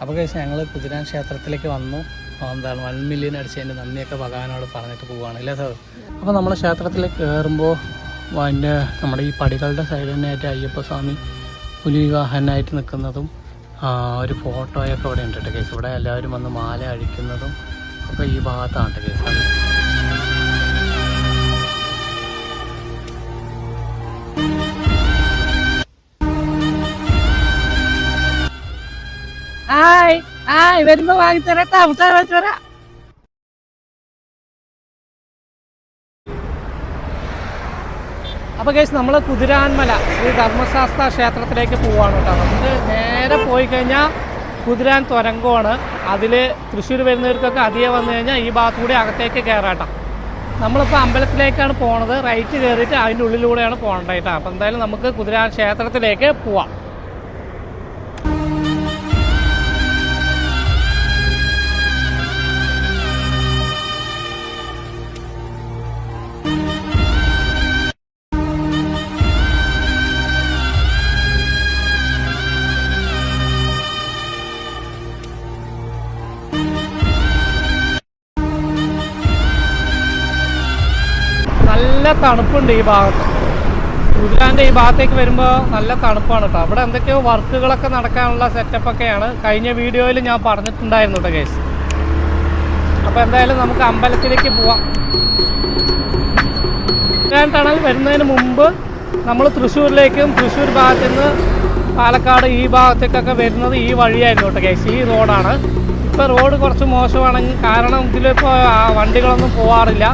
അപ്പോൾ കഴിച്ച് ഞങ്ങൾ കുതിരാൻ ക്ഷേത്രത്തിലേക്ക് വന്നു. എന്താണ് വൺ മില്യൺ അടിച്ചതിന്റെ നന്ദിയൊക്കെ ഭഗവാനോട് പറഞ്ഞിട്ട് പോവുകയാണ് അല്ലേ സാർ അപ്പോൾ നമ്മൾ ക്ഷേത്രത്തിലേക്ക് കയറുമ്പോൾ അതിന്റെ നമ്മുടെ ഈ പടികളുടെ സൈഡിൽ തന്നെയായിട്ട് അയ്യപ്പസ്വാമി പുലിവാഹനായിട്ട് നിൽക്കുന്നതും ഒരു ഫോട്ടോയൊക്കെ ഇവിടെ ഉണ്ട് കേട്ടോ കേസ് ഇവിടെ എല്ലാവരും വന്ന് മാല അഴിക്കുന്നതും ഒക്കെ ഈ ഭാഗത്താണ് കേസ് ആയ് വരുമ്പോ വാങ്ങിത്തരട്ടാ മുട്ടായി വാങ്ങിച്ചു വരാം അപ്പോൾ കേസ് നമ്മൾ കുതിരാൻമല ശ്രീ ധർമ്മശാസ്ത്ര ക്ഷേത്രത്തിലേക്ക് പോവാണ് കേട്ടോ നമുക്ക് നേരെ പോയി കഴിഞ്ഞാൽ കുതിരാൻ തുരങ്കമാണ്. അതിൽ തൃശ്ശൂർ വരുന്നവർക്കൊക്കെ അധികം വന്നു കഴിഞ്ഞാൽ ഈ ഭാഗത്തു കൂടി അകത്തേക്ക് കയറാട്ടോ നമ്മളിപ്പോൾ അമ്പലത്തിലേക്കാണ് പോണത്. റൈറ്റ് കയറിയിട്ട് അതിന്റെ ഉള്ളിലൂടെയാണ് പോകേണ്ടതായിട്ടാ അപ്പോൾ എന്തായാലും നമുക്ക് കുതിരാൻ ക്ഷേത്രത്തിലേക്ക് പോവാം. നല്ല തണുപ്പുണ്ട് ഈ ഭാഗത്ത്. കുതിരാന്റെ ഈ ഭാഗത്തേക്ക് വരുമ്പോൾ നല്ല തണുപ്പാണ് കേട്ടോ അവിടെ എന്തൊക്കെയോ വർക്കുകളൊക്കെ നടക്കാനുള്ള സെറ്റപ്പ് ഒക്കെയാണ്. കഴിഞ്ഞ വീഡിയോയിൽ ഞാൻ പറഞ്ഞിട്ടുണ്ടായിരുന്നു കേട്ടോ കേസ് അപ്പോൾ എന്തായാലും നമുക്ക് അമ്പലത്തിലേക്ക് പോവാം. ഞാൻ ടണൽ വരുന്നതിന് മുമ്പ് നമ്മൾ തൃശ്ശൂരിലേക്കും തൃശ്ശൂർ ഭാഗത്തു നിന്ന് പാലക്കാട് ഈ ഭാഗത്തേക്കൊക്കെ വരുന്നത് ഈ വഴിയായിരുന്നു കേട്ടോ കേസ് ഈ റോഡാണ്. ഇപ്പോൾ റോഡ് കുറച്ച് മോശമാണെങ്കിൽ കാരണം ഇതിലിപ്പോൾ വണ്ടികളൊന്നും പോവാറില്ല.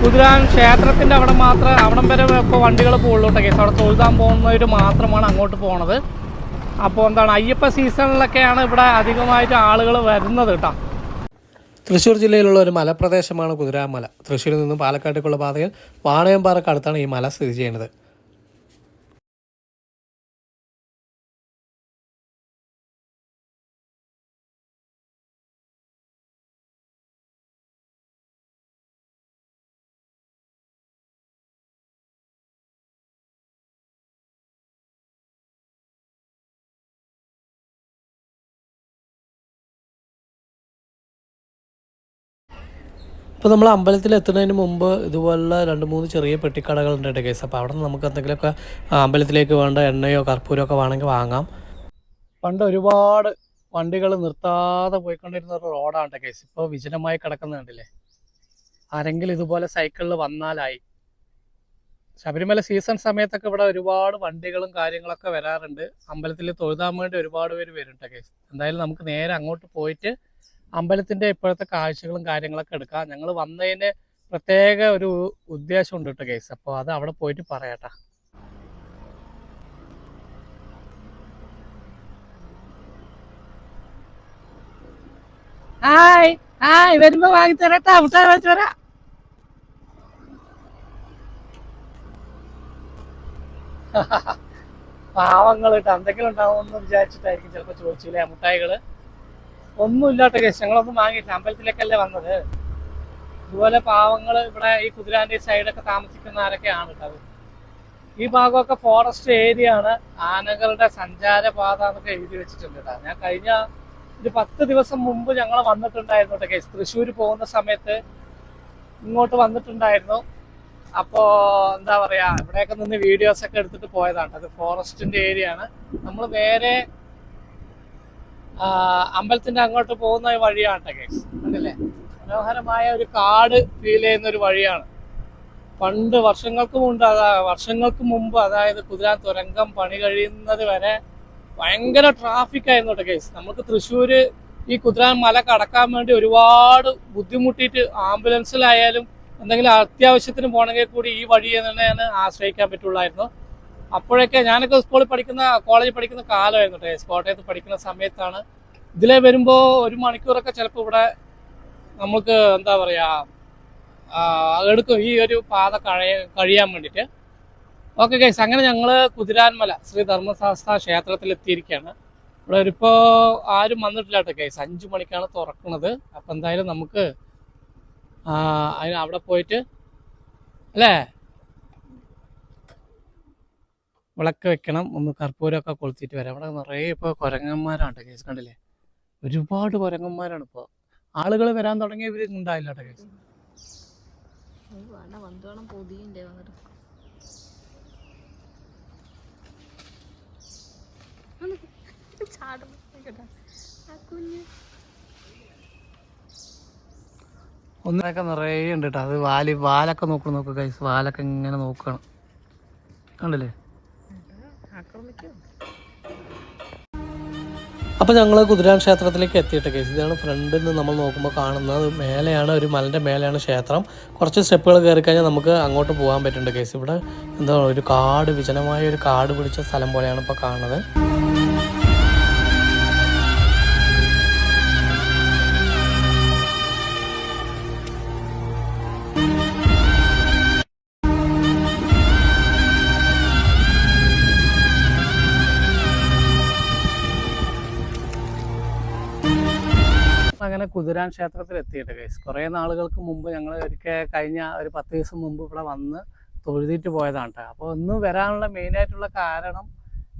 കുതിരാൻ ക്ഷേത്രത്തിന്റെ അവിടെ മാത്രം അവിടം വരെ ഇപ്പോൾ വണ്ടികൾ പോകുള്ളൂ കേസ്. അവിടെ തൊഴുതാൻ പോകുന്നവർ മാത്രമാണ് അങ്ങോട്ട് പോണത്. അപ്പോൾ എന്താണ് അയ്യപ്പ സീസണിലൊക്കെയാണ് ഇവിടെ അധികമായിട്ട് ആളുകൾ വരുന്നത് കേട്ടോ. തൃശ്ശൂർ ജില്ലയിലുള്ള ഒരു മലപ്രദേശമാണ് കുതിരാമല. തൃശ്ശൂരിൽ നിന്നും പാലക്കാട്ടേക്കുള്ള പാതയിൽ വാണയംപാറക്ക് അടുത്താണ് ഈ മല സ്ഥിതി ചെയ്യുന്നത്. ഇപ്പോൾ നമ്മൾ അമ്പലത്തിൽ എത്തുന്നതിന് മുമ്പ് ഇതുപോലുള്ള രണ്ട് മൂന്ന് ചെറിയ പെട്ടിക്കടകളുണ്ട് കേട്ടോ കേസ് അപ്പോൾ അവിടെ നിന്ന് നമുക്ക് എന്തെങ്കിലുമൊക്കെ അമ്പലത്തിലേക്ക് വേണ്ട എണ്ണയോ കർപ്പൂരമോ ഒക്കെ വേണമെങ്കിൽ വാങ്ങാം. പണ്ട് ഒരുപാട് വണ്ടികൾ നിർത്താതെ പോയിക്കൊണ്ടിരുന്ന ഒരു റോഡാണ് കേട്ടോ കേസ് ഇപ്പോൾ വിജനമായി കിടക്കുന്നുണ്ടല്ലേ ആരെങ്കിലും ഇതുപോലെ സൈക്കിളിൽ വന്നാലായി. ശബരിമല സീസൺ സമയത്തൊക്കെ ഇവിടെ ഒരുപാട് വണ്ടികളും കാര്യങ്ങളൊക്കെ വരാറുണ്ട്. അമ്പലത്തിൽ തൊഴുതാൻ വേണ്ടി ഒരുപാട് പേര് വരുന്നുണ്ട് കേസ് എന്തായാലും നമുക്ക് നേരെ അങ്ങോട്ട് പോയിട്ട് അമ്പലത്തിന്റെ ഇപ്പോഴത്തെ കാഴ്ചകളും കാര്യങ്ങളൊക്കെ എടുക്കാം. ഞങ്ങൾ വന്നതിന് പ്രത്യേക ഒരു ഉദ്ദേശം ഉണ്ട് കേട്ടോ കേസ് അപ്പോൾ അത് അവിടെ പോയിട്ട് പറയാട്ടാ. ഹായ്. ഹായ് വരുമ്പോ വാങ്ങിത്തരട്ടാ. മുട്ടായി വാങ്ങിച്ചു വരാ പാവങ്ങൾ കേട്ടോ. എന്തെങ്കിലും ഉണ്ടാവുമെന്ന് വിചാരിച്ചിട്ടായിരിക്കും ചിലപ്പോൾ ചോദിച്ചില്ലേ മുട്ടായികൾ? ഒന്നുമില്ലാത്ത കേസ് ഞങ്ങളൊന്നും വാങ്ങിയില്ല അമ്പലത്തിലേക്കല്ലേ വന്നത്? ഇതുപോലെ പാവങ്ങൾ ഇവിടെ ഈ കുതിരാന്റെ സൈഡൊക്കെ താമസിക്കുന്ന ആരൊക്കെയാണ് കേട്ടോ ഈ ഭാഗമൊക്കെ ഫോറസ്റ്റ് ഏരിയ ആണ് ആനകളുടെ സഞ്ചാരപാത എന്നൊക്കെ എഴുതി വെച്ചിട്ടുണ്ട് കേട്ടോ. ഞാൻ കഴിഞ്ഞ ഒരു പത്ത് ദിവസം മുമ്പ് ഞങ്ങൾ വന്നിട്ടുണ്ടായിരുന്നു കേട്ടോ കേസ് തൃശ്ശൂർ പോകുന്ന സമയത്ത് ഇങ്ങോട്ട് വന്നിട്ടുണ്ടായിരുന്നു. അപ്പോ എന്താ പറയാ ഇവിടെയൊക്കെ നിന്ന് വീഡിയോസ് ഒക്കെ എടുത്തിട്ട് പോയതാണ് അത് ഫോറസ്റ്റിന്റെ ഏരിയ ആണ്. നമ്മൾ നേരെ അമ്പലത്തിന്റെ അങ്ങോട്ട് പോകുന്ന വഴിയാണ് കേട്ടോ കേസ് കണ്ടില്ലേ? മനോഹരമായ ഒരു കാട് ഫീൽ ചെയ്യുന്ന ഒരു വഴിയാണ്. പണ്ട് വർഷങ്ങൾക്ക് മുമ്പ് അതാ വർഷങ്ങൾക്ക് മുമ്പ് അതായത് കുതിരാൻ തുരങ്കം പണി കഴിയുന്നത് വരെ ഭയങ്കര ട്രാഫിക് ആയിരുന്നു കേസ് നമുക്ക് തൃശ്ശൂര് ഈ കുതിരാൻ മല കടക്കാൻ വേണ്ടി ഒരുപാട് ബുദ്ധിമുട്ടിയിട്ട് ആംബുലൻസിലായാലും എന്തെങ്കിലും അത്യാവശ്യത്തിന് പോകണമെങ്കിൽ കൂടി ഈ വഴി തന്നെയാണ് ആശ്രയിക്കാൻ പറ്റുള്ളായിരുന്നു. അപ്പോഴൊക്കെ ഞാനൊക്കെ സ്കൂളിൽ പഠിക്കുന്ന കോളേജിൽ പഠിക്കുന്ന കാലമായിരുന്നു കേട്ടോ കോട്ടയത്ത് പഠിക്കുന്ന സമയത്താണ് ഇതിലെ വരുമ്പോൾ ഒരു മണിക്കൂറൊക്കെ ചിലപ്പോൾ ഇവിടെ നമുക്ക് എന്താ പറയാ എടുക്കും. ഈ ഒരു പാത കഴിയ കഴിയാൻ വേണ്ടിയിട്ട് ഓക്കെ ഗൈസ് അങ്ങനെ ഞങ്ങൾ കുതിരാൻമല ശ്രീ ധർമ്മശാസ്ത്ര ക്ഷേത്രത്തിൽ എത്തിയിരിക്കുകയാണ് ഇവിടെ ഒരിപ്പോൾ ആരും വന്നിട്ടില്ല കേട്ടോ ഗൈസ് അഞ്ചു മണിക്കാണ് തുറക്കുന്നത്. അപ്പം എന്തായാലും നമുക്ക് അതിന് അവിടെ പോയിട്ട് അല്ലേ? വിളക്ക് വെക്കണം. ഒന്ന് കർപ്പൂരമൊക്കെ കൊളുത്തിയിട്ട് വരാം. അവിടെ നിറയെ ഇപ്പോൾ കുരങ്ങന്മാരാണ് കേസ് കണ്ടില്ലേ? ഒരുപാട് കുരങ്ങന്മാരാണ് ഇപ്പോൾ ആളുകൾ വരാൻ തുടങ്ങിയ ഇവർ ഉണ്ടായില്ല കേസ്. ഒന്നിനൊക്കെ നിറയെ ഉണ്ട് കേട്ടോ. അത് വാൽ വാലൊക്കെ നോക്കണം നോക്ക് കൈസ് വാലൊക്കെ ഇങ്ങനെ നോക്കണം. കണ്ടില്ലേ? ആക്രമിക്കും അപ്പോൾ ഞങ്ങൾ കുതിരാൻ ക്ഷേത്രത്തിലേക്ക് എത്തിയിട്ട് കേസ് ഇതാണ് ഫ്രണ്ടിൽ നിന്ന് നമ്മൾ നോക്കുമ്പോൾ കാണുന്നത്. മേലെയാണ് ഒരു മലന്റെ മേലെയാണ് ക്ഷേത്രം. കുറച്ച് സ്റ്റെപ്പുകൾ കയറി കഴിഞ്ഞാൽ നമുക്ക് അങ്ങോട്ട് പോകാൻ പറ്റുന്നുണ്ട് കേസ് ഇവിടെ എന്താ ഒരു കാട് വിജനമായ ഒരു കാട് പിടിച്ച സ്ഥലം പോലെയാണ് ഇപ്പോൾ കാണുന്നത്. കുതിരാൻ ക്ഷേത്രത്തിൽ എത്തിയിട്ട് കേസ് കുറേ നാളുകൾക്ക് മുമ്പ് ഞങ്ങൾ ഒരിക്കൽ കഴിഞ്ഞ ഒരു പത്ത് ദിവസം മുമ്പ് ഇവിടെ വന്ന് തൊഴുതിട്ട് പോയതാണ് കേട്ടോ അപ്പോൾ ഒന്ന് വരാനുള്ള മെയിനായിട്ടുള്ള കാരണം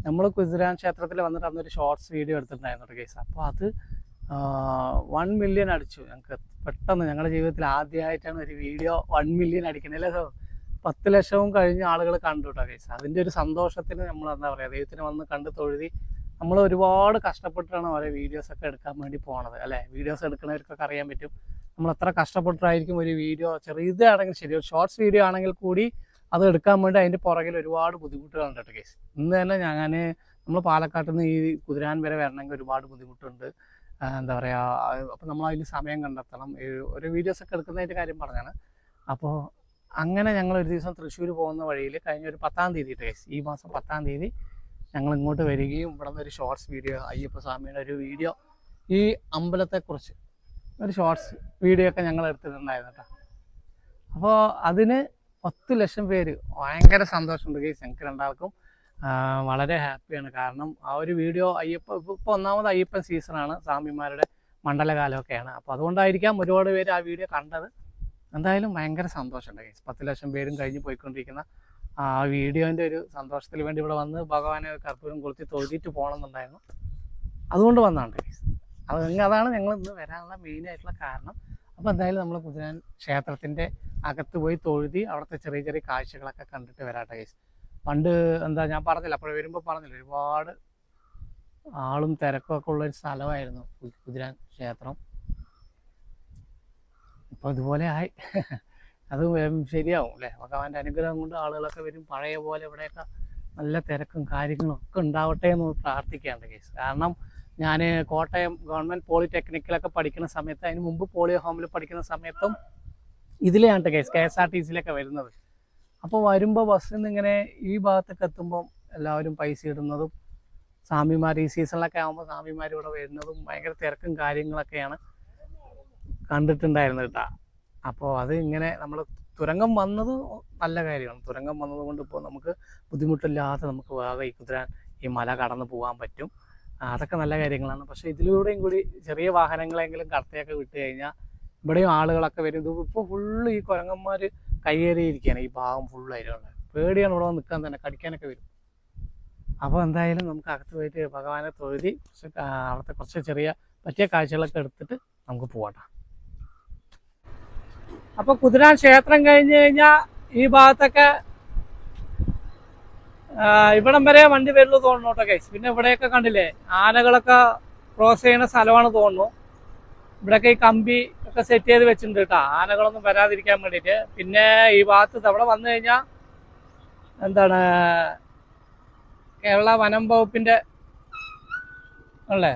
നമ്മൾ കുതിരാൻ ക്ഷേത്രത്തിൽ വന്നിട്ട് അന്നൊരു ഷോർട്സ് വീഡിയോ എടുത്തിട്ടുണ്ടായിരുന്നു കേസ് അപ്പോൾ അത് വൺ മില്യൺ അടിച്ചു. ഞങ്ങൾക്ക് പെട്ടെന്ന് ഞങ്ങളുടെ ജീവിതത്തിൽ ആദ്യമായിട്ടാണ് ഒരു വീഡിയോ വൺ മില്യൺ അടിക്കുന്നത് അല്ലേ? സോ പത്ത് ലക്ഷവും കഴിഞ്ഞ ആളുകൾ കണ്ടു കേട്ടോ കേസ് അതിന്റെ ഒരു സന്തോഷത്തിന് നമ്മൾ എന്താ പറയുക ദൈവത്തിന് വന്ന് കണ്ട് തൊഴുതി നമ്മൾ ഒരുപാട് കഷ്ടപ്പെട്ടിട്ടാണ് ഓരോ വീഡിയോസ് ഒക്കെ എടുക്കാൻ വേണ്ടി പോണത് അല്ലേ? വീഡിയോസ് എടുക്കുന്നവർക്കൊക്കെ അറിയാൻ പറ്റും. നമ്മൾ എത്ര കഷ്ടപ്പെട്ടിട്ടായിരിക്കും ഒരു വീഡിയോ ചെറിയതാണെങ്കിൽ ശരി ഒരു ഷോർട്സ് വീഡിയോ ആണെങ്കിൽ കൂടി അത് എടുക്കാൻ വേണ്ടി അതിന്റെ പുറകിൽ ഒരുപാട് ബുദ്ധിമുട്ടുകളുണ്ട് കേട്ടോ കേസ് ഇന്ന് തന്നെ ഞാൻ നമ്മൾ പാലക്കാട്ടിൽ നിന്ന് ഈ കുതിരാൻ വരെ വരണമെങ്കിൽ ഒരുപാട് ബുദ്ധിമുട്ടുണ്ട്. എന്താ പറയുക അപ്പോൾ നമ്മൾ അതിന് സമയം കണ്ടെത്തണം. ഒരു വീഡിയോസ് ഒക്കെ എടുക്കുന്നതിന്റെ കാര്യം പറഞ്ഞാണ്. അപ്പോൾ അങ്ങനെ ഞങ്ങൾ ഒരു ദിവസം തൃശ്ശൂർ പോകുന്ന വഴിയിൽ കഴിഞ്ഞ ഒരു പത്താം തീയതി കേസ് ഈ മാസം പത്താം തീയതി ഞങ്ങൾ ഇങ്ങോട്ട് വരികയും ഇവിടെ നിന്ന് ഒരു ഷോർട്സ് വീഡിയോ അയ്യപ്പ സ്വാമിയുടെ ഒരു വീഡിയോ ഈ അമ്പലത്തെക്കുറിച്ച് ഒരു ഷോർട്സ് വീഡിയോ ഒക്കെ ഞങ്ങൾ എടുത്തിട്ടുണ്ടായിരുന്നു കേട്ടോ. അപ്പോൾ അതിന് പത്ത് ലക്ഷം പേര് ഭയങ്കര സന്തോഷമുണ്ട്. കേസ് ഞങ്ങൾക്ക് രണ്ടാൾക്കും വളരെ ഹാപ്പിയാണ്. കാരണം ആ ഒരു വീഡിയോ അയ്യപ്പ ഇപ്പോൾ ഒന്നാമത് അയ്യപ്പൻ സീസണാണ് സ്വാമിമാരുടെ മണ്ഡലകാലമൊക്കെയാണ്. അപ്പോൾ അതുകൊണ്ടായിരിക്കാം ഒരുപാട് പേര് ആ വീഡിയോ കണ്ടത്. എന്തായാലും ഭയങ്കര സന്തോഷമുണ്ട് കേസ് പത്ത് ലക്ഷം പേരും കഴിഞ്ഞ് പോയിക്കൊണ്ടിരിക്കുന്ന ആ വീഡിയോന്റെ ഒരു സന്തോഷത്തിന് വേണ്ടി ഇവിടെ വന്ന് ഭഗവാനെ കർപ്പൂരം കൊളുത്തി തൊഴുതിയിട്ട് പോകണമെന്നുണ്ടായിരുന്നു. അതുകൊണ്ട് വന്നാണ് അത് അതാണ് ഞങ്ങൾ ഇന്ന് വരാനുള്ള മെയിൻ ആയിട്ടുള്ള കാരണം. അപ്പോൾ എന്തായാലും നമ്മൾ കുതിരാൻ ക്ഷേത്രത്തിന്റെ അകത്ത് പോയി തൊഴുതി അവിടുത്തെ ചെറിയ ചെറിയ കാഴ്ചകളൊക്കെ കണ്ടിട്ട് വരാട്ടെ കേസ് പണ്ട് എന്താ ഞാൻ പറഞ്ഞില്ല അപ്പോൾ വരുമ്പോൾ പറഞ്ഞില്ല. ഒരുപാട് ആളും തിരക്കും ഒക്കെ ഉള്ള ഒരു സ്ഥലമായിരുന്നു കുതിരാൻ ക്ഷേത്രം. ഇപ്പോൾ ഇതുപോലെ ആയി. അത് ശരിയാവും അല്ലേ? ഭഗവാന്റെ അനുഗ്രഹം കൊണ്ട് ആളുകളൊക്കെ വരും. പഴയ പോലെ ഇവിടെയൊക്കെ നല്ല തിരക്കും കാര്യങ്ങളും ഒക്കെ ഉണ്ടാവട്ടെ എന്ന് പ്രാർത്ഥിക്കുകയാണ് കേസ്. കാരണം ഞാൻ കോട്ടയം ഗവൺമെന്റ് പോളിടെക്നിക്കിലൊക്കെ പഠിക്കുന്ന സമയത്ത് അതിന് മുമ്പ് പോളിയോ ഹോമിൽ പഠിക്കുന്ന സമയത്തും ഇതിലെയാണ് case K S R T സിയിലൊക്കെ വരുന്നത്. അപ്പോൾ വരുമ്പോൾ ബസ്സിൽ നിന്ന് ഇങ്ങനെ ഈ ഭാഗത്തൊക്കെ എത്തുമ്പോൾ എല്ലാവരും പൈസ ഇടുന്നതും സ്വാമിമാർ ഈ സീസണിലൊക്കെ ആകുമ്പോൾ സ്വാമിമാർ ഇവിടെ വരുന്നതും ഭയങ്കര തിരക്കും കാര്യങ്ങളൊക്കെയാണ് കണ്ടിട്ടുണ്ടായിരുന്നത് കേട്ടോ. അപ്പോൾ അത് ഇങ്ങനെ നമ്മൾ തുരങ്കം വന്നത് നല്ല കാര്യമാണ്. തുരങ്കം വന്നത് കൊണ്ട് ഇപ്പോൾ നമുക്ക് ബുദ്ധിമുട്ടില്ലാതെ നമുക്ക് വേഗം ഈ കുതിരാൻ ഈ മല കടന്നു പോകാൻ പറ്റും. അതൊക്കെ നല്ല കാര്യങ്ങളാണ്. പക്ഷേ ഇതിലൂടെയും കൂടി ചെറിയ വാഹനങ്ങളെങ്കിലും കടത്തിയൊക്കെ വിട്ട് കഴിഞ്ഞാൽ ഇവിടെയും ആളുകളൊക്കെ വരും. ഇത് ഇപ്പോൾ ഫുള്ള് ഈ കുരങ്ങന്മാർ കയ്യേറിയിരിക്കുകയാണ്. ഈ ഭാഗം ഫുള്ളായിട്ടുണ്ട് പേടിയാണ് ഇവിടെ നിൽക്കാൻ തന്നെ കടിക്കാനൊക്കെ വരും. അപ്പോൾ എന്തായാലും നമുക്ക് അകത്ത് പോയിട്ട് ഭഗവാനെ തൊഴുതി കുറച്ച് അവിടുത്തെ കുറച്ച് ചെറിയ പറ്റിയ കാഴ്ചകളൊക്കെ എടുത്തിട്ട് നമുക്ക് പോകട്ടെ അപ്പൊ കുതിരാൻ ക്ഷേത്രം കഴിഞ്ഞ് കഴിഞ്ഞാൽ ഈ ഭാഗത്തൊക്കെ ഇവിടം വരെ വണ്ടി വരുള്ളൂ തോന്നുന്നു കേട്ടോ പിന്നെ ഇവിടെയൊക്കെ കണ്ടില്ലേ ആനകളൊക്കെ ക്രോസ് ചെയ്യുന്ന സ്ഥലമാണ് തോന്നുന്നു. ഇവിടെയൊക്കെ ഈ കമ്പി ഒക്കെ സെറ്റ് ചെയ്ത് വെച്ചിട്ടുണ്ട് കേട്ടോ. ആനകളൊന്നും വരാതിരിക്കാൻ വേണ്ടിയിട്ട്. പിന്നെ ഈ ഭാഗത്ത് അവിടെ വന്നു കഴിഞ്ഞാൽ എന്താണ് കേരള വനം വകുപ്പിന്റെ അല്ലേ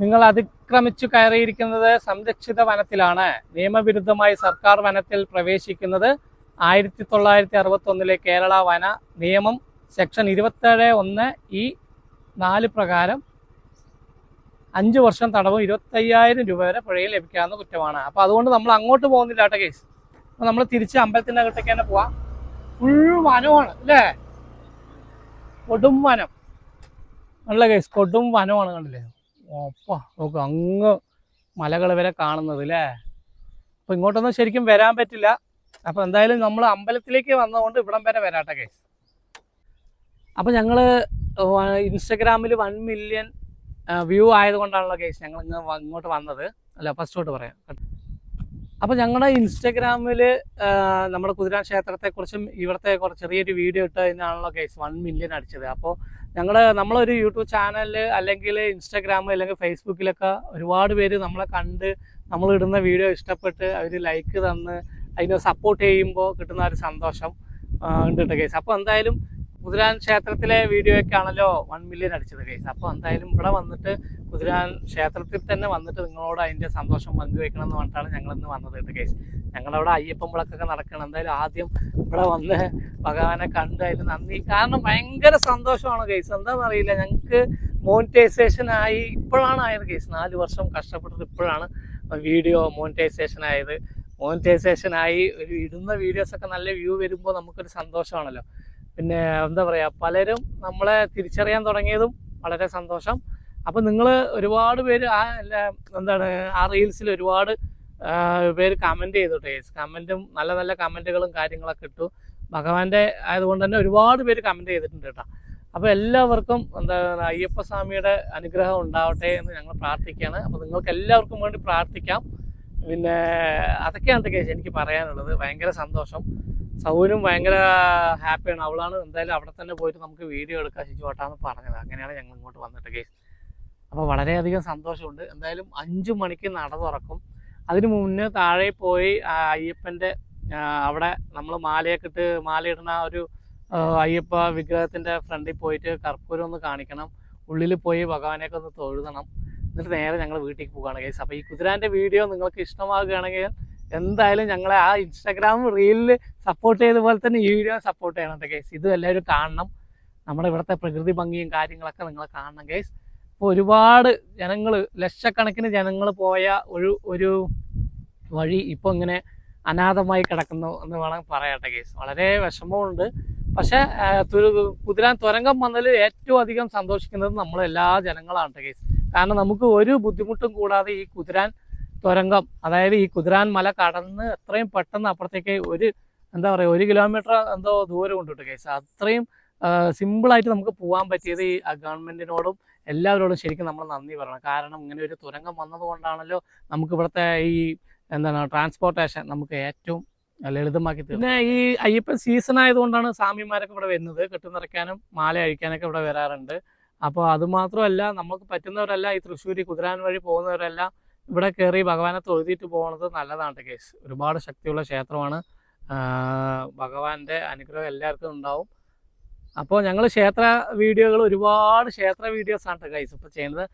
നിങ്ങൾ അതിക്രമിച്ചു കയറിയിരിക്കുന്നത് സംരക്ഷിത വനത്തിലാണ്. നിയമവിരുദ്ധമായി സർക്കാർ വനത്തിൽ പ്രവേശിക്കുന്നത് ആയിരത്തി തൊള്ളായിരത്തി അറുപത്തി ഒന്നിലെ കേരള വന നിയമം സെക്ഷൻ ഇരുപത്തേഴ് ഒന്ന് ഈ നാല് പ്രകാരം അഞ്ച് വർഷം തടവും ഇരുപത്തയ്യായിരം രൂപ വരെ പുഴയിൽ ലഭിക്കാവുന്ന കുറ്റമാണ്. അപ്പോൾ അതുകൊണ്ട് നമ്മൾ അങ്ങോട്ട് പോകുന്നില്ല കേട്ടോ കേസ്. അപ്പോൾ നമ്മൾ തിരിച്ച് അമ്പലത്തിന്റെ അകത്തേക്ക് തന്നെ പോവാം. ഫുൾ വനമാണ് അല്ലേ? കൊടും വനം. നല്ല കേസ് കൊടും വനമാണ് കണ്ടില്ലേ? ഓപ്പ നോക്ക് അങ്ങ് മലകൾ വരെ കാണുന്നത് അല്ലേ അപ്പോൾ ഇങ്ങോട്ടൊന്നും ശരിക്കും വരാൻ പറ്റില്ല. അപ്പോൾ എന്തായാലും നമ്മൾ അമ്പലത്തിലേക്ക് വന്നതുകൊണ്ട് ഇവിടം വരെ വരാട്ടെ കേസ് അപ്പോൾ ഞങ്ങൾ ഇൻസ്റ്റഗ്രാമിൽ വൺ മില്യൺ വ്യൂ ആയതുകൊണ്ടാണല്ലോ കേസ് ഞങ്ങൾ ഇങ്ങ് ഇങ്ങോട്ട് വന്നത്. അല്ല ഫസ്റ്റ് ഫസ്റ്റോട്ട് പറയാം. അപ്പോൾ ഞങ്ങളുടെ ഇൻസ്റ്റഗ്രാമിൽ നമ്മുടെ കുതിരാൻ ക്ഷേത്രത്തെക്കുറിച്ചും ഇവിടുത്തെ കുറച്ച് ചെറിയൊരു വീഡിയോ ഇട്ടതിനാണല്ലോ കേസ് വൺ മില്യൺ അടിച്ചത്. അപ്പോൾ ഞങ്ങൾ നമ്മളൊരു യൂട്യൂബ് ചാനലിൽ അല്ലെങ്കിൽ ഇൻസ്റ്റാഗ്രാം അല്ലെങ്കിൽ ഫേസ്ബുക്കിലൊക്കെ ഒരുപാട് പേര് നമ്മളെ കണ്ട് നമ്മൾ ഇടുന്ന വീഡിയോ ഇഷ്ടപ്പെട്ട് അവർ ലൈക്ക് തന്ന് അതിനെ സപ്പോർട്ട് ചെയ്യുമ്പോൾ കിട്ടുന്ന ഒരു സന്തോഷം ഉണ്ട് കേട്ടോ കേസ്. അപ്പോൾ എന്തായാലും കുതിരാൻ ക്ഷേത്രത്തിലെ വീഡിയോ ഒക്കെ ആണല്ലോ വൺ മില്യൺ അടിച്ചത് കേസ് അപ്പോൾ എന്തായാലും ഇവിടെ വന്നിട്ട് കുതിരാൻ ക്ഷേത്രത്തിൽ തന്നെ വന്നിട്ട് നിങ്ങളോട് അതിന്റെ സന്തോഷം പങ്കുവെക്കണം എന്ന് പറഞ്ഞിട്ടാണ് ഞങ്ങൾ ഇന്ന് വന്നത് കേട്ടോ കേസ് ഞങ്ങളവിടെ അയ്യപ്പൻ വിളക്കൊക്കെ നടക്കണം. എന്തായാലും ആദ്യം ഇവിടെ വന്ന് ഭഗവാനെ കണ്ട് അതിൽ നന്ദി. കാരണം ഭയങ്കര സന്തോഷമാണ് കേസ് എന്താണെന്ന് അറിയില്ല. ഞങ്ങൾക്ക് മോണിറ്റൈസേഷൻ ആയി ഇപ്പോഴാണ് ആയത് കേസ് നാല് വർഷം കഷ്ടപ്പെട്ടിട്ട് ഇപ്പോഴാണ് വീഡിയോ മോണിറ്റൈസേഷൻ ആയത്. മോണിറ്റൈസേഷൻ ആയി ഒരു ഇടുന്ന വീഡിയോസൊക്കെ നല്ല വ്യൂ വരുമ്പോൾ നമുക്കൊരു സന്തോഷമാണല്ലോ. പിന്നെ എന്താ പറയുക പലരും നമ്മളെ തിരിച്ചറിയാൻ തുടങ്ങിയതും വളരെ സന്തോഷം. അപ്പം നിങ്ങൾ ഒരുപാട് പേര് ആ എന്താണ് ആ റീൽസിൽ ഒരുപാട് പേര് കമന്റ് ചെയ്തു കേസ് കമന്റും നല്ല നല്ല കമന്റുകളും കാര്യങ്ങളൊക്കെ ഇട്ടു. ഭഗവാന്റെ ആയതുകൊണ്ട് തന്നെ ഒരുപാട് പേര് കമന്റ് ചെയ്തിട്ടുണ്ട് കേട്ടോ. അപ്പോൾ എല്ലാവർക്കും എന്താ അയ്യപ്പ സ്വാമിയുടെ അനുഗ്രഹം ഉണ്ടാവട്ടെ എന്ന് ഞങ്ങൾ പ്രാർത്ഥിക്കുകയാണ്. അപ്പോൾ നിങ്ങൾക്ക് എല്ലാവർക്കും വേണ്ടി പ്രാർത്ഥിക്കാം. പിന്നെ അതൊക്കെയാണ് കേസ് എനിക്ക് പറയാനുള്ളത്. ഭയങ്കര സന്തോഷം. സൗനും ഭയങ്കര ഹാപ്പിയാണ്. അവളാണ് എന്തായാലും അവിടെ തന്നെ പോയിട്ട് നമുക്ക് വീഡിയോ എടുക്കാൻ ശിശുവട്ടാന്ന് പറഞ്ഞത്. അങ്ങനെയാണ് ഞങ്ങൾ ഇങ്ങോട്ട് വന്നിട്ട് കേസ് അപ്പോൾ വളരെയധികം സന്തോഷമുണ്ട്. എന്തായാലും അഞ്ചു മണിക്ക് നട തുറക്കും. അതിന് മുന്നേ താഴെ പോയി അയ്യപ്പന്റെ അവിടെ നമ്മൾ മാലയൊക്കെ ഇട്ട് മാലയിടുന്ന ഒരു അയ്യപ്പ വിഗ്രഹത്തിന്റെ ഫ്രണ്ടിൽ പോയിട്ട് കർപ്പൂരം ഒന്ന് കാണിക്കണം. ഉള്ളിൽ പോയി ഭഗവാനെയൊക്കെ ഒന്ന് തൊഴുതണം. എന്നിട്ട് നേരെ ഞങ്ങൾ വീട്ടിലേക്ക് പോകുകയാണ് കേസ് അപ്പോൾ ഈ കുതിരാന്റെ വീഡിയോ നിങ്ങൾക്ക് ഇഷ്ടമാകുകയാണെങ്കിൽ എന്തായാലും ഞങ്ങളെ ആ ഇൻസ്റ്റാഗ്രാം റീലിൽ സപ്പോർട്ട് ചെയ്ത പോലെ തന്നെ ഈ വീഡിയോ സപ്പോർട്ട് ചെയ്യണം കേസ് ഇത് എല്ലാവരും കാണണം. നമ്മുടെ ഇവിടുത്തെ പ്രകൃതി ഭംഗിയും കാര്യങ്ങളൊക്കെ നിങ്ങൾ കാണണം കേസ് അപ്പോൾ ഒരുപാട് ജനങ്ങൾ ലക്ഷക്കണക്കിന് ജനങ്ങൾ പോയ ഒരു ഒരു വഴി ഇപ്പോൾ ഇങ്ങനെ അനാഥമായി കിടക്കുന്നു എന്ന് വേണം പറയട്ടെ കേസ് വളരെ വിഷമമുണ്ട്. പക്ഷേ കുതിരാൻ തുരങ്കം വന്നതിൽ ഏറ്റവും അധികം സന്തോഷിക്കുന്നത് നമ്മളെല്ലാ ജനങ്ങളാണ് കേസ് കാരണം നമുക്ക് ഒരു ബുദ്ധിമുട്ടും കൂടാതെ ഈ കുതിരാൻ തുരങ്കം. അതായത് ഈ കുതിരാൻ മല കടന്ന് എത്രയും പെട്ടെന്ന് അപ്പുറത്തേക്ക് ഒരു എന്താ പറയുക ഒരു കിലോമീറ്റർ എന്തോ ദൂരം ഉണ്ട് കേസ് അത്രയും സിമ്പിളായിട്ട് നമുക്ക് പോകാൻ പറ്റിയത് ഈ ഗവൺമെന്റിനോടും എല്ലാവരോടും ശരിക്കും നമ്മൾ നന്ദി പറയണം. കാരണം ഇങ്ങനെ ഒരു തുരങ്കം വന്നതുകൊണ്ടാണല്ലോ നമുക്ക് ഇവിടുത്തെ ഈ എന്താണ് ട്രാൻസ്പോർട്ടേഷൻ നമുക്ക് ഏറ്റവും ലളിതമാക്കി തീർന്നു പിന്നെ ഈ അയ്യപ്പൻ സീസൺ ആയതുകൊണ്ടാണ് സ്വാമിമാരൊക്കെ ഇവിടെ വരുന്നത്. കെട്ടുനിറയ്ക്കാനും മാല അഴിക്കാനൊക്കെ ഇവിടെ വരാറുണ്ട്. അപ്പോൾ അതുമാത്രമല്ല നമുക്ക് പറ്റുന്നവരല്ല ഈ തൃശ്ശൂർ കുതിരാൻ വഴി പോകുന്നവരെല്ലാം. ഇവിടെ കയറി ഭഗവാനെ തൊഴുതിയിട്ട് പോകുന്നത് നല്ലതാണ് കേസ്. ഒരുപാട് ശക്തിയുള്ള ക്ഷേത്രമാണ്. ഭഗവാന്റെ അനുഗ്രഹം എല്ലാവർക്കും ഉണ്ടാവും. അപ്പോൾ ഞങ്ങൾ ക്ഷേത്ര വീഡിയോകൾ ഒരുപാട് ക്ഷേത്ര വീഡിയോസ് ആണ് കേസ് ഇപ്പോൾ ചെയ്യുന്നത്.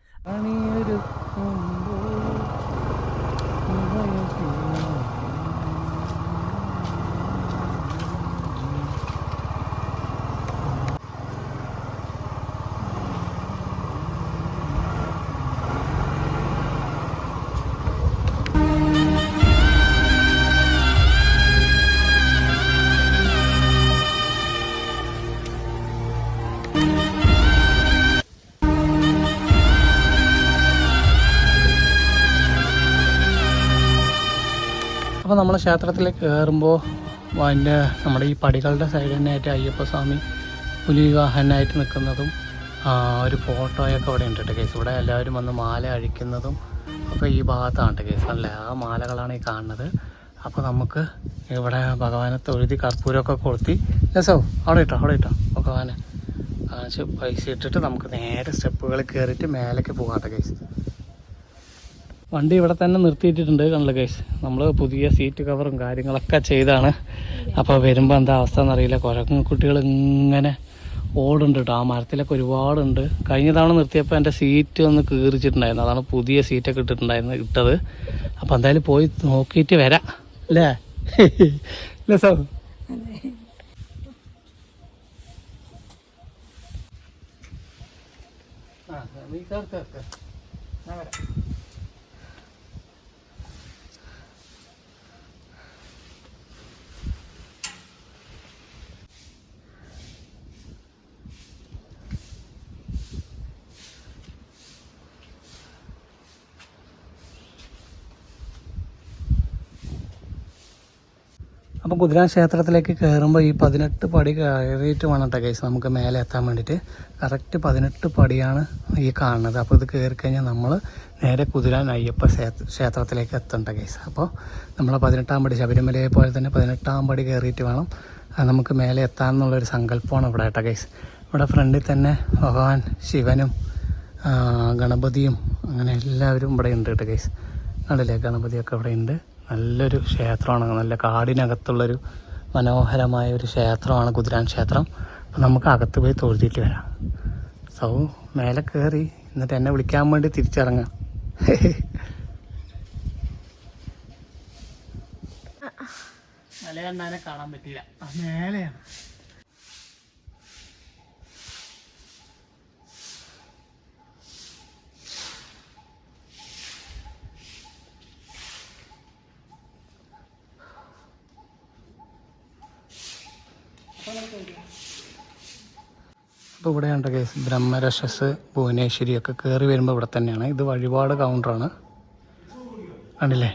അപ്പോൾ നമ്മൾ ക്ഷേത്രത്തിലേക്ക് കയറുമ്പോൾ അതിന്റെ നമ്മുടെ ഈ പടികളുടെ സൈഡ് തന്നെയായിട്ട് അയ്യപ്പസ്വാമി പുലിവാഹനായിട്ട് നിൽക്കുന്നതും ഒരു ഫോട്ടോയൊക്കെ അവിടെ ഉണ്ട് കേട്ടോ കേസ് ഇവിടെ എല്ലാവരും വന്ന് മാല അഴിക്കുന്നതും ഒക്കെ ഈ ഭാഗത്താണ് കേസ് അല്ലേ? ആ മാലകളാണ് ഈ കാണുന്നത്. അപ്പോൾ നമുക്ക് ഇവിടെ ഭഗവാനെ തൊഴുതി കർപ്പൂരമൊക്കെ കൊളുത്തി. രസോ അവിടെ ഇട്ടോ അവിടെ ഇട്ടോ. ഭഗവാനെ. കാണിച്ച് പൈസ ഇട്ടിട്ട് നമുക്ക് നേരെ സ്റ്റെപ്പുകൾ കയറിയിട്ട് മേലേക്ക് പോകാം കേസ് വണ്ടി ഇവിടെ തന്നെ നിർത്തിയിട്ടിട്ടുണ്ട് കണ്ടല്ലോ ഗൈസ് നമ്മൾ പുതിയ സീറ്റ് കവറും കാര്യങ്ങളൊക്കെ ചെയ്താണ്. അപ്പോൾ വരുമ്പോൾ എന്താ അവസ്ഥ എന്നറിയില്ല. കുരങ്ങ് കുട്ടികൾ ഇങ്ങനെ ഓടുണ്ട് കേട്ടോ ആ മരത്തിലൊക്കെ ഒരുപാടുണ്ട്. കഴിഞ്ഞ തവണ നിർത്തിയപ്പോൾ എന്റെ സീറ്റ് ഒന്ന് കീറിച്ചിട്ടുണ്ടായിരുന്നു. അതാണ് പുതിയ സീറ്റൊക്കെ ഇട്ടിട്ടുണ്ടായിരുന്നു ഇട്ടത്. അപ്പോൾ എന്തായാലും പോയി നോക്കിയിട്ട് വരാം. അല്ലേ? അല്ലേ സാർ ആ നീ കേർ കേർ കേർ ഞാൻ വരാം. അപ്പോൾ കുതിരാൻ ക്ഷേത്രത്തിലേക്ക് കയറുമ്പോൾ ഈ പതിനെട്ട് പടി കയറിയിട്ട് വേണം കേട്ടോ കേസ് നമുക്ക് മേലെ എത്താൻ വേണ്ടിയിട്ട്. കറക്റ്റ് പതിനെട്ട് പടിയാണ് ഈ കാണുന്നത്. അപ്പോൾ ഇത് കയറി കഴിഞ്ഞാൽ നമ്മൾ നേരെ കുതിരാൻ അയ്യപ്പ ക്ഷേത്രത്തിലേക്ക് എത്തണ്ട കേസ് അപ്പോൾ നമ്മൾ പതിനെട്ടാം പടി ശബരിമലയെ പോലെ തന്നെ പതിനെട്ടാം പടി കയറിയിട്ട് വേണം. നമുക്ക് മേലെ എത്താമെന്നുള്ളൊരു സങ്കല്പമാണ് ഇവിടെ കേട്ടോ കേസ് ഇവിടെ ഫ്രണ്ടിൽ തന്നെ ഭഗവാൻ ശിവനും ഗണപതിയും അങ്ങനെ എല്ലാവരും ഇവിടെ ഉണ്ട് കേട്ടോ കേസ് കണ്ടില്ലേ? ഗണപതിയൊക്കെ ഇവിടെ ഉണ്ട്. നല്ലൊരു ക്ഷേത്രമാണ്. നല്ല കാടിനകത്തുള്ളൊരു മനോഹരമായ ഒരു ക്ഷേത്രമാണ് കുതിരാൻ ക്ഷേത്രം. അപ്പം നമുക്ക് അകത്ത് പോയി തൊഴുതിയിട്ട് വരാം. സൗ മേലെ കയറി എന്നിട്ട് എന്നെ വിളിക്കാൻ വേണ്ടി തിരിച്ചിറങ്ങാം. മലയണ്ണാനെ കാണാൻ പറ്റില്ല മേലെയാണ്. അപ്പോൾ ഇവിടെയുണ്ട് കേസ് ബ്രഹ്മരക്ഷസ് ഭുവനേശ്വരി ഒക്കെ കയറി വരുമ്പോൾ ഇവിടെ തന്നെയാണ്. ഇത് വഴിപാട് കൗണ്ടറാണ് കണ്ടില്ലേ?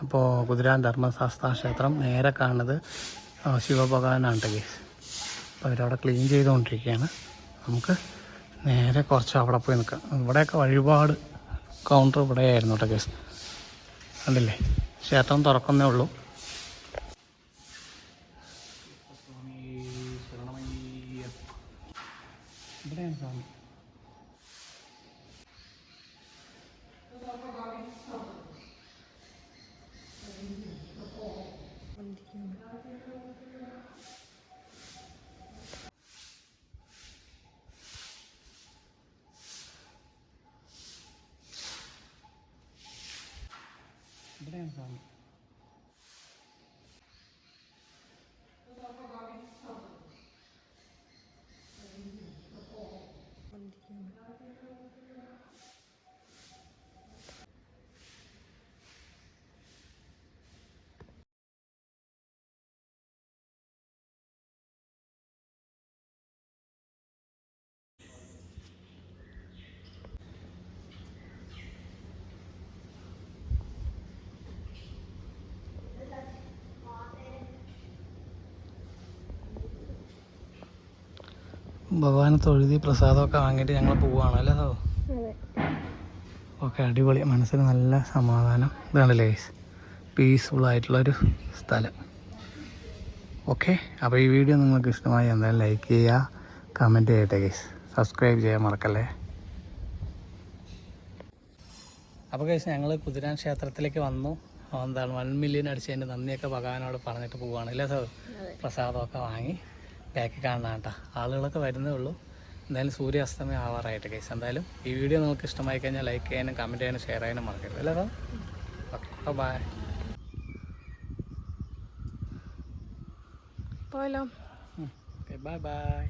അപ്പോൾ കുതിരാൻ ധർമ്മശാസ്ത്ര ക്ഷേത്രം നേരെ കാണുന്നത് ശിവഭഗവാനാണ് കേസ് അപ്പോൾ അവരവിടെ ക്ലീൻ ചെയ്തുകൊണ്ടിരിക്കുകയാണ്. നമുക്ക് നേരെ കുറച്ച് അവിടെ പോയി നിൽക്കാം ഇവിടെയൊക്കെ വഴിപാട് കൗണ്ടർ ഇവിടെയായിരുന്നു കേട്ടോ കേസ് കണ്ടില്ലേ? ക്ഷേത്രം തുറക്കുന്നേ ഉള്ളൂ. フレン。ഭഗവാനെ തൊഴുതി പ്രസാദമൊക്കെ വാങ്ങിയിട്ട് ഞങ്ങൾ പോവുകയാണ് അല്ലേ അതോ. ഓക്കെ അടിപൊളി. മനസ്സിന് നല്ല സമാധാനം. ഇതാണല്ലേ പീസ്ഫുൾ ആയിട്ടുള്ളൊരു സ്ഥലം. ഓക്കെ അപ്പോൾ ഈ വീഡിയോ നിങ്ങൾക്ക് ഇഷ്ടമായി എന്തായാലും ലൈക്ക് ചെയ്യുക കമന്റ് ചെയ്യട്ടെ ഗൈസ് സബ്സ്ക്രൈബ് ചെയ്യാൻ മറക്കല്ലേ? അപ്പോൾ ഗൈസ് ഞങ്ങൾ കുതിരാൻ ക്ഷേത്രത്തിലേക്ക് വന്നു. എന്താണ് വൺ മില്യൺ അടിച്ചതിന്റെ നന്ദിയൊക്കെ ഭഗവാനോട് പറഞ്ഞിട്ട് പോവുകയാണ് അല്ലേ സാർ പ്രസാദമൊക്കെ വാങ്ങി. ബാക്കി കാണാൻ കേട്ടോ ആളുകളൊക്കെ വരുന്നേ ഉള്ളൂ. എന്തായാലും സൂര്യാസ്തമയം ആവാറായിട്ട് കേസ് എന്തായാലും ഈ വീഡിയോ നിങ്ങൾക്ക് ഇഷ്ടമായി കഴിഞ്ഞാൽ ലൈക്ക് ചെയ്യാനും കമന്റ് ചെയ്യാനും ഷെയർ ചെയ്യാനും മറക്കരുത്. അല്ലേ ഓക്കെ ബൈ പോയല്ലോ. Okay bye bye